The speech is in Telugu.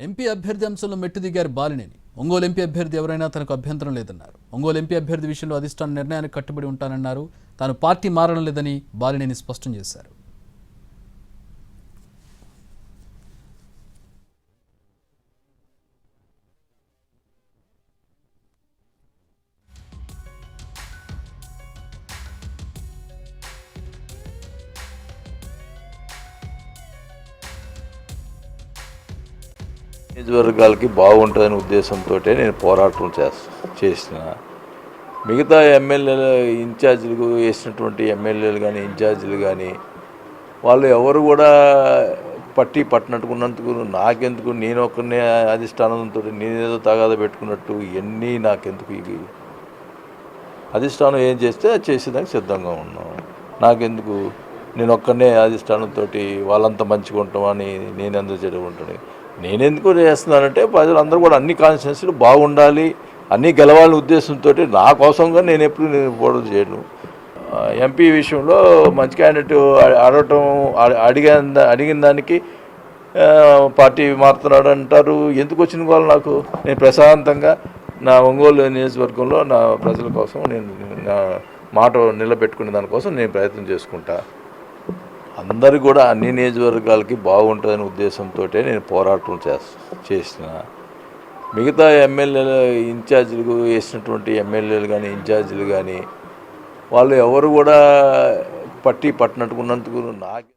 ఎంపీ అభ్యర్థి అంశంలో మెట్టు దిగారు బాలినేని. ఒంగోలు ఎంపీ అభ్యర్థి ఎవరైనా తనకు అభ్యంతరం లేదన్నారు. ఒంగోలు ఎంపీ అభ్యర్థి విషయంలో అధిష్టాన నిర్ణయానికి కట్టుబడి ఉంటానన్నారు. తాను పార్టీ మారడం లేదని బాలినేని స్పష్టం చేశారు. నియోజకవర్గాలకి బాగుంటుందనే ఉద్దేశంతో నేను పోరాటం చేస్తా చేసిన. మిగతా ఎమ్మెల్యేలు ఇన్ఛార్జీలు వేసినటువంటి ఎమ్మెల్యేలు కానీ ఇన్ఛార్జీలు కానీ వాళ్ళు ఎవరు కూడా పట్టి పట్టినట్టుకున్నందుకు నాకెందుకు నేను ఒక్కనే అధిష్టానంతో నేనేదో తగాద పెట్టుకున్నట్టు ఇవన్నీ నాకెందుకు ఇవి? అధిష్టానం ఏం చేస్తే అది చేసేదానికి సిద్ధంగా ఉన్నాం. నాకెందుకు? నేను ఒక్కనే అధిష్టానంతో వాళ్ళంతా మంచిగా ఉంటామని నేను ఎందుకు చెడుకుంటాను నేనెందుకు చేస్తున్నానంటే ప్రజలందరూ కూడా అన్ని కాన్స్టిట్యున్సీలు బాగుండాలి అన్నీ గెలవాలని ఉద్దేశంతో నా కోసంగా నేను ఎప్పుడు నేను పోవడం చేయను. ఎంపీ విషయంలో మంచి క్యాండిడేట్ అడగటం అడిగిన అడిగిన దానికి పార్టీ మారుతున్నాడు అంటారు. ఎందుకు వచ్చిన వాళ్ళు నాకు? నేను ప్రశాంతంగా నా ఒంగోలు నియోజకవర్గంలో నా ప్రజల కోసం నేను నా మాట నిలబెట్టుకునే దానికోసం నేను ప్రయత్నం చేసుకుంటా. అందరు కూడా అన్ని నియోజకవర్గాలకి బాగుంటుందనే ఉద్దేశంతో నేను పోరాటం చేసిన. మిగతా ఎమ్మెల్యేలు ఇన్ఛార్జీలు వేసినటువంటి ఎమ్మెల్యేలు కానీ ఇన్ఛార్జీలు కానీ వాళ్ళు ఎవరు కూడా పట్టి పట్టినట్టుకున్నందుకు నాకు